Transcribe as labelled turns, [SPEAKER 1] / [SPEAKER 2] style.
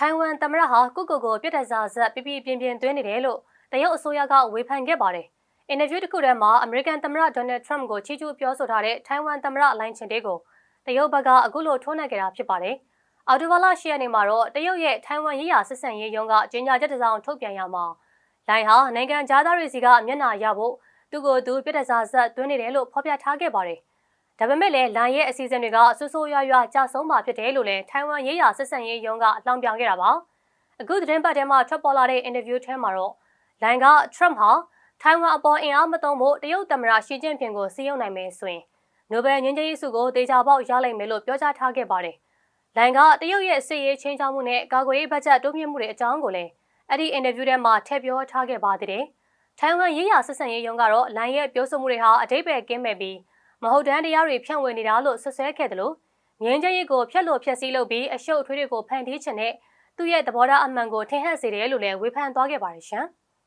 [SPEAKER 1] ထိုင်ဝမ်သမ္မတဟာကုကုကိုပြစ်ဒဏ်စာဆက်ပြပြပြင်းပြင်းသွင်းနေတယ်လို့တရုတ်အစိုးရကဝေဖန်ခဲ့ပါတယ်။အင်တာဗျူးတစ်ခုထဲမှာအမေရိကန်သမ္မတဒေါ်နယ်ထရမ့်ကိုချီးကျူးပြောဆိုထားတဲ့ထိုင်ဝမ်သမ္မတလိုင်းချင်တေးကိုတရုတ်ဘက်ကအခုလိုထိုးနှက်ခဲ့တာဖြစ်ပါတယ်။အော်တိုဘာလ10ရက်နေ့မှာတော့တရုတ်ရဲ့ထိုင်ဝမ်ရေးရာဆက်ဆံရေးရုံးကကြေညာချက်တစ်စောင်ထုတ်ပြန်ရမှာလိုင်ဟာနိုင်ငံသားတွေစီကမျက်နှာရဖို့သူကိုယ်သူပြစ်ဒဏ်စာဆက်သွင်းနေတယ်လို့ဖော်ပြထားခဲ့ပါတယ်။ ဒါပေမဲ့လည်းလိုင်ရဲ့အစီအစဉ်တွေကဆူဆူရွာရွာကြဆုံးမှာဖြစ်တယ်လို့လည်းထိုင်ဝမ်ရေးရာဆက်ဆံရေးရုံးကအလောင်းပြောင်ခဲ့တာပါ။အခုသတင်းပတ်ထဲမှာထွက်ပေါ်လာတဲ့အင်တာဗျူးထဲမှာတော့လိုင်ကထရမ့်ဟာထိုင်ဝမ်အပေါ်အင်အားမသုံးဖို့တရုတ်သမ္မတရှီကျင့်ဖျင်ကိုစီးရုံနိုင်မယ်ဆိုရင်နိုဘယ်ငြိမ်းချမ်းရေးဆုကိုတေချာပေါက်ရလိမ့်မယ်လို့ပြောကြားထားခဲ့ပါတယ်။လိုင်ကတရုတ်ရဲ့စစ်ရေးချင်းချောင်းမှုနဲ့ကာကွယ်ရေးဘတ်ဂျက်တိုးမြင့်မှုတွေအကြောင်းကိုလည်းအဲ့ဒီအင်တာဗျူးထဲမှာထည့်ပြောထားခဲ့ပါသေးတယ်။ထိုင်ဝမ်ရေးရာဆက်ဆံရေးရုံးကတော့လိုင်ရဲ့ပြောဆိုမှုတွေဟာအတိတ်ပဲကင်းမဲ့ပြီး မဟုတ်တမ်းတရားတွေဖြန့်ဝေနေတာလို့ဆွဆွဲခဲ့တယ်လို့ငင်းချရေးကိုဖျက်လို့ဖျက်ဆီးလုပ်ပြီးအရှုပ်အထွေးတွေကိုဖန်တီးချင်တဲ့သူ့ရဲ့သဘောထားအမှန်ကိုထင်ဟပ်စေတယ်လို့လည်းဝေဖန်သွားခဲ့ပါတယ်ရှင်။